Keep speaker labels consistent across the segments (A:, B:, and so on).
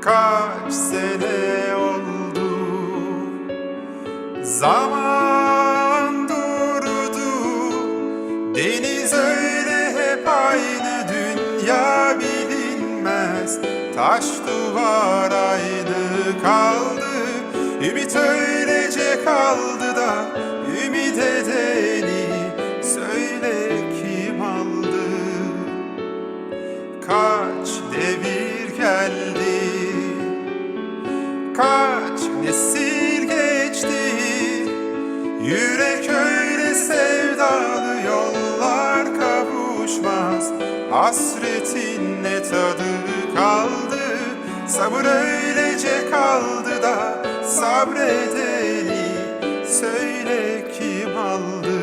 A: Kaç sene oldu? Zaman durdu. Deniz öyle hep aynı Dünya bilinmez. Taş duvar aynı kaldı. Ümit öylece kaldı da Ümit edeni Söyle kim aldı? Kaç devir geldi Kaç nesil geçti. Yürek öyle sevdalı yollar kavuşmaz. Hasretin ne tadı kaldı? Sabır öylece kaldı da sabredeni Söyle kim aldı?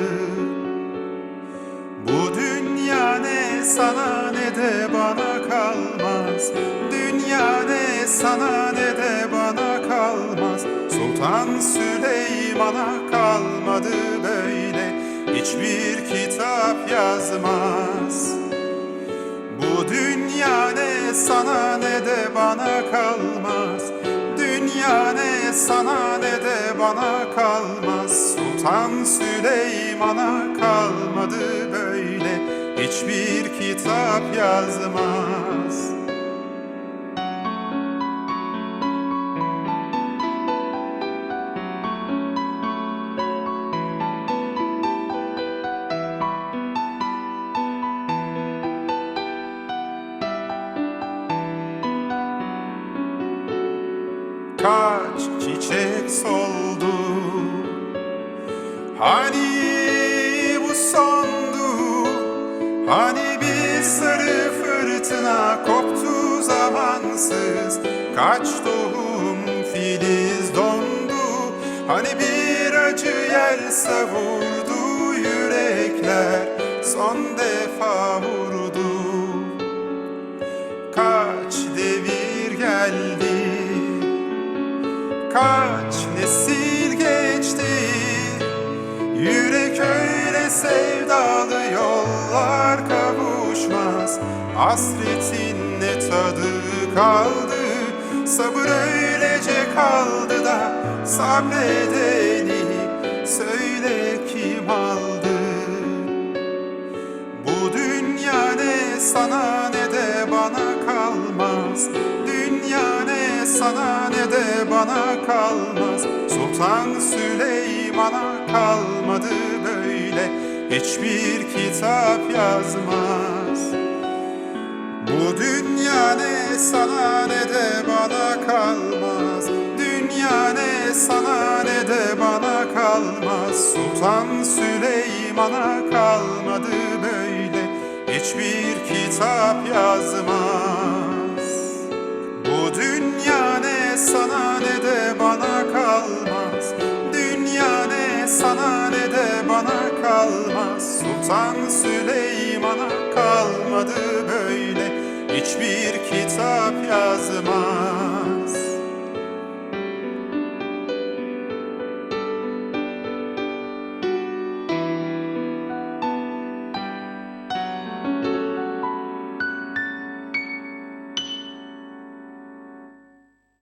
A: Bu dünya ne sana ne de bana kalmaz. Dünya ne sana ne Sultan Süleyman'a kalmadı böyle. Hiçbir kitap yazmaz. Bu dünya ne sana ne de bana kalmaz. Dünya ne sana ne de bana kalmaz. Sultan Süleyman'a kalmadı böyle. Hiçbir kitap yazmaz Kaç çiçek soldu? Hani bu sondu? Hani bir sarı fırtına koptu zamansız? Kaç tohum filiz dondu? Hani bir acı yel savurdu yürekler? Son defa vurdu. Kaç devir geldi Kaç nesil geçti. Yürek öyle sevdalı yollar kavuşmaz. Hasretin ne tadı kaldı? Sabır öylece kaldı da Sabredeni. Söyle kim aldı sana ne de bana kalmaz. Sultan Süleyman'a kalmadı böyle. Hiçbir kitap yazmaz. Bu dünya ne sana ne de bana kalmaz. Dünya ne sana ne de bana kalmaz. Sultan Süleyman'a kalmadı böyle. Hiçbir kitap yazmaz bana kalmaz. Dünya ne sana ne de bana kalmaz. Sultan Süleyman'a kalmadı böyle. Hiçbir kitap yazmaz